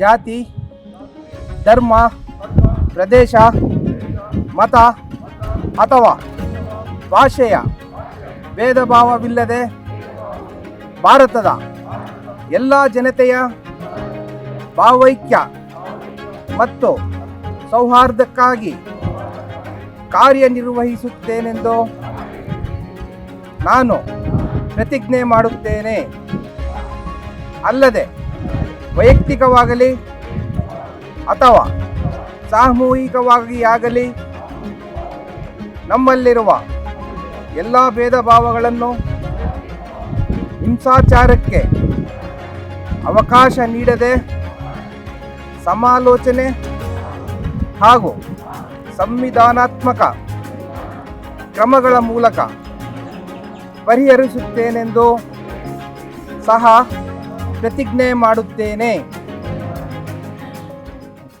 ಜಾತಿ, ಧರ್ಮ, ಪ್ರದೇಶ, ಮತ ಅಥವಾ ಭಾಷೆಯ ಭೇದ ಭಾವವಿಲ್ಲದೆ ಭಾರತದ ಎಲ್ಲ ಜನತೆಯ ಭಾವೈಕ್ಯ ಮತ್ತು ಸೌಹಾರ್ದಕ್ಕಾಗಿ ಕಾರ್ಯನಿರ್ವಹಿಸುತ್ತೇನೆಂದು ನಾನು ಪ್ರತಿಜ್ಞೆ ಮಾಡುತ್ತೇನೆ. ಅಲ್ಲದೆ ವೈಯಕ್ತಿಕವಾಗಲಿ ಅಥವಾ ಸಾಮೂಹಿಕವಾಗಿ ಆಗಲಿ ನಮ್ಮಲ್ಲಿರುವ ಎಲ್ಲ ಭೇದ ಭಾವಗಳನ್ನು ಹಿಂಸಾಚಾರಕ್ಕೆ ಅವಕಾಶ ನೀಡದೆ ಸಮಾಲೋಚನೆ ಹಾಗೂ ಸಂವಿಧಾನಾತ್ಮಕ ಕ್ರಮಗಳ ಮೂಲಕ ಪರಿಹರಿಸುತ್ತೇನೆಂದು ಸಹ ಪ್ರತಿಜ್ಞೆ ಮಾಡುತ್ತೇನೆ.